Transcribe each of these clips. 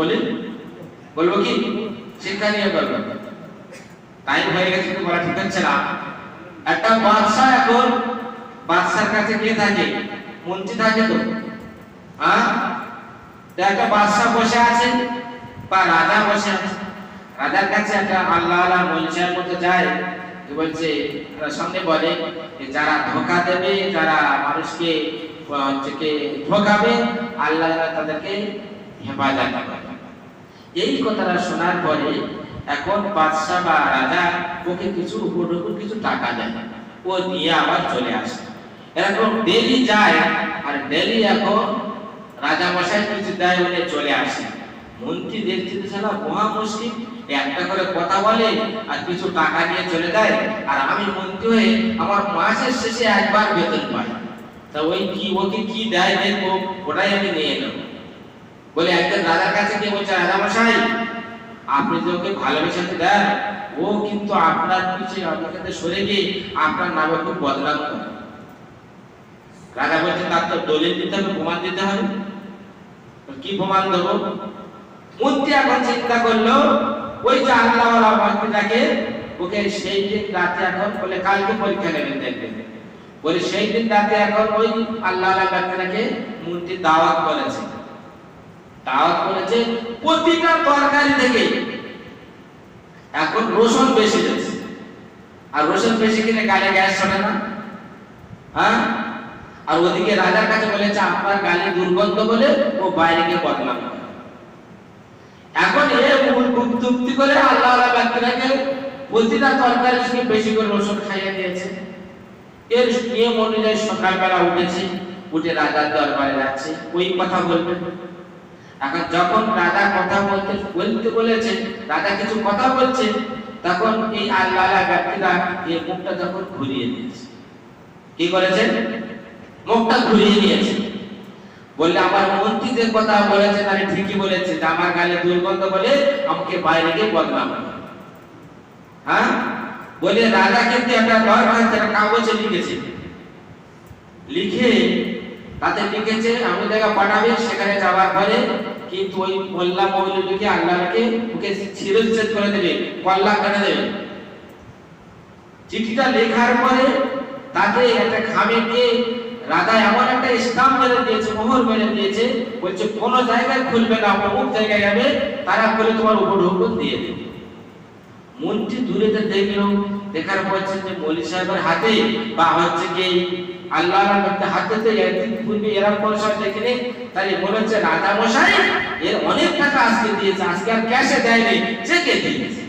বলি বলব কি শিক্ষা নিয়ে বলব টাইম হয়ে গেছে তো বলা ঠিক হচ্ছে না একটা বাদশা এখন বাদশার কাছে কে থাকে? মন্ত্রী থাকে তো। হ্যাঁ তো একটা বাদশা বসে আছে বা রাজা বসে আছে। রাজার কাছে একটা আল্লাহ আল্লাহ মঞ্চের মতো যায় যে বলছে তারা সামনে বলে যে যারা ধোকা দেবে যারা মানুষকে আহ, হচ্ছে কি ঠকাবে আল্লাহ তাআলা তাদেরকে হেফাজত করবে। এই কথাটা শোনার পরে এখন বাদশাহ বা রাজা ওকে কিছু উপর উপর কিছু টাকা দেয় ও নিয়ে আবার চলে আসে। এরকম ডেলি যায় আর ডেলি এখন রাজা মশাই কিছু দেয় বলে চলে আসে। মন্ত্রী দেখতে ছাড়া মহা মুশকিল। একটা করে কথা বলে আর কিছু টাকা নিয়ে চলে যায়। আর আমি মন্ত্রী হয়ে আমার মাসের শেষে একবার বেতন পাই। তা ওই কি, ওকে কি দেয় দেখব? ওটাই আমি নিয়ে নেব। বলে, একজন রাজার কাছে গিয়ে বলছে, রাজা মশাই, আপনি যে ওকে ভালোবেসে দেন ও কিন্তু আপনার পিছিয়ে আপনার কাছে সরে গিয়ে আপনার নামে খুব বদনাম করে। রাজা বলছে, তার তো দলিল দিতে হবে, প্রমাণ দিতে হবে। কি প্রমাণ দেবো? মন্ত্রী এখন চিন্তা করল, ওই যে আল্লাহওয়ালা মন্ত্রীটাকে ওকে সেই দিন রাতে এখন বলে, কালকে পরীক্ষা নেবেন, দেখবেন। বলে, সেই দিন রাতে এখন ওই আল্লাহওয়ালা ব্যক্তিটাকে মন্ত্রী দাওয়াত করেছে। দাওয়াত করেছে প্রতিটা এখন রসুন বেশি যাচ্ছে আর রসুন বেশি কিনে গালে গ্যাস চলে না? হ্যাঁ? আর ওদিকে রাজার কাছে বলেছে, আপনার গালে দুর্গন্ধ বলে ও বাইরে গিয়ে বদনাম এখন এ মুক্তি করে আল্লাহ আল্লাহ ব্যক্তিটাকে প্রতিটা তরকারির বেশি করে রসুন খাইয়ে দিয়েছে। এর নিয়ম অনুযায়ী সকালবেলা উঠেছে, উঠে রাজার দরবারে যাচ্ছে। ওই কথা বলবে। এখন যখন রাজা কথা বলতে বলতে বলেছে রাজা কিছু কথা বলছে তখন এই আল্লাহ ব্যক্তিরা এই মুখটা যখন ঘুরিয়ে দিয়েছে। কি করেছে মুখটা ঘুরিয়ে নিয়েছে বললে, আমার মন্ত্রী যে কথা বলেছে তাহলে ঠিকই বলেছে, যে আমার গালে দুর্গন্ধ বলে আমাকে বাইরে গিয়ে বদনাম হ্যাঁ? বলে রাজা কিন্তু একটা দরখাস্ত একটা কাগজে লিখেছে। লিখে তাতে লিখেছে, আমি জায়গা পাঠাবে, সেখানে যাওয়ার পরে কিন্তু ওই মোল্লা মৌলবীকে আল্লাহকে ওকে ছিরচ্ছেদ করে দেবে কল্লা করে দেবে। চিঠিটা লেখার পরে তাকে একটা খামে দিয়ে রাজা এমন একটা স্টাম্প মেরে দিয়েছে, মোহর মেরে দিয়েছে, বলছে, কোন জায়গায় খুলবে না, অমুক জায়গায় যাবে, তারা খুলে তোমার উপর হুকুম দিয়ে দেবে। মন্ত্রী দূরেতে দেখল, দেখার বলছে যে মৌলী সাহেবের হাতে বা হচ্ছে কি আল্লাহ হাতে তো একদিন পূর্বে এরকম সময় দেখিনি তাই মনে হচ্ছে রাজা মশাই এর অনেক টাকা আজকে দিয়েছে, আজকে আর ক্যাশে দেয়নি চেকে দিয়েছে?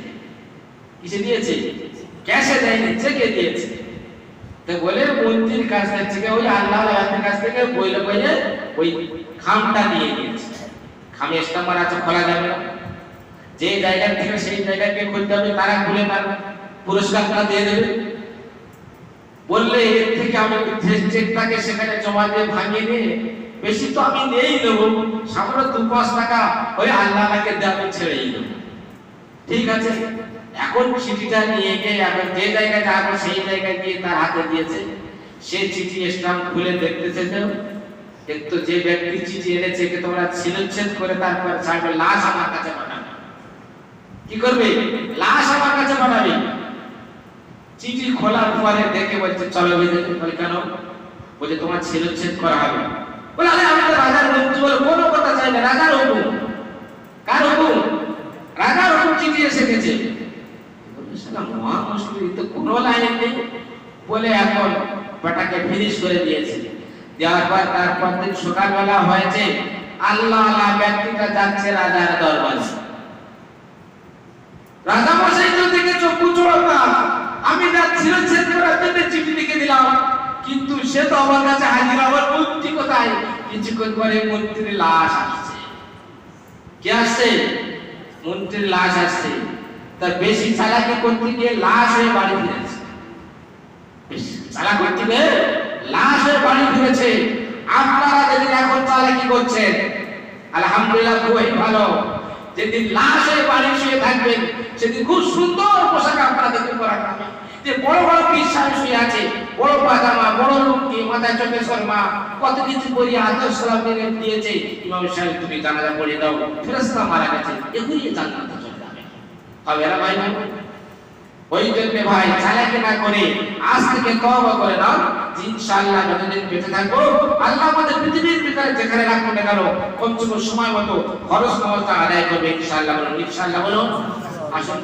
কিসে দিয়েছে? ক্যাশে দেয়নি চেকে দিয়েছে? তো বলে মন্ত্রীর কাছ থেকে, ওই আল্লাহ আল্লাহর কাছ থেকে বইলে বইলে ওই খামটা দিয়ে দিয়েছে। খামে স্টাম্বার আছে, খোলা যাবে না। যে জায়গা থেকে সেই জায়গাকে খুলতে হবে, তারা খুলে তার পুরস্কারটা দিয়ে দেবে। বললে এর থেকে আমি চেকটাকে সেখানে জমা দিয়ে ভাঙিয়ে নিয়ে, বেশি তো আমি নেই নেব সামনে দু পাঁচ টাকা ওই আল্লাহ আল্লাহকে দিয়ে আমি ছেড়েই দেবো। ঠিক আছে, এখন চিঠিটা নিয়ে গিয়ে, এখন যে জায়গায় যাব সেই জায়গায় গিয়ে তার হাতে দিয়েছে। সে চিঠি স্টাম্প খুলে দেখতেছে তো কিন্তু যে ব্যক্তি চিঠি এনেছে কে তোমরা ছিলচ্ছেদ করে তারপর ছাড়বে, লাশ আমার কাছে পাঠাবে। কি করবে? লাশ আমার কাছে পাঠাবে। চিঠি খোলার পরে দেখে বলছে, চলো বলে, কেন? বলছে, তোমার ছিলচ্ছেদ করা হবে। বলে রাজার মন্ত্রী বলে, কোনো কথা রাজার কার রাজার চিঠি এসে গেছে। কোনো লাইন নেই। বলে এখন বেটাকে ফিনিশ করে দিয়েছে। দেওয়ার পর তারপর দিন সকালবেলা হয়েছে, আল্লাহ আল্লাহ ব্যক্তিটা যাচ্ছে রাজার দরবারে। রাজা মশাই তো থেকে চক্ষু চড়া আমি যা ছিল ছেদ করার জন্য চিঠি লিখে দিলাম কিন্তু সে তো আমার কাছে হাজির কোথায়? কিছুক্ষণ পরে মন্ত্রীর লাশ আসছে। কে আসছে? মন্ত্রীর লাশ আসছে। তার বেশি চালাকি করতে গিয়ে লাশ হয়ে বাড়ি ফিরেছে। চালাক করতে গিয়ে লাশ হয়ে বাড়ি ফিরেছে। আপনারা যেদিন এখন চালাকি করছেন, আলহামদুলিল্লাহ খুবই ভালো। যেদিন লাশ হয়ে বাড়ি শুয়ে থাকবেন, সেদিন খুব সুন্দর পোশাক আপনাদেরকে পরা হবে যে বড় বড় পীর সাহেব শুয়ে আছে, বড় পাজামা বড় লুঙ্গি মাথায় চোখে শর্মা, কত কিছু করিয়ে আদর্শ দিয়েছে, ইমাম সাহেব তুমি জানাজা পড়ে দাও ফেরেশতা মারা গেছে এগুলি জান্নাতে চলে যাবে। হবে না ভাই ওই জন্য ভাই চালাকি না করে আজ থেকে তওবা করে নাও, ইনশাআল্লাহ যতদিন বেঁচে থাকব, আল্লাহ আমাদের পৃথিবীর ভিতরে যেখানে রাখব না কেন কমসে কম সময় মতো খরচ নামাজটা আদায় করবে, ইনশাআল্লাহ বলুন ইনশাআল্লাহ বলুন। আসুন।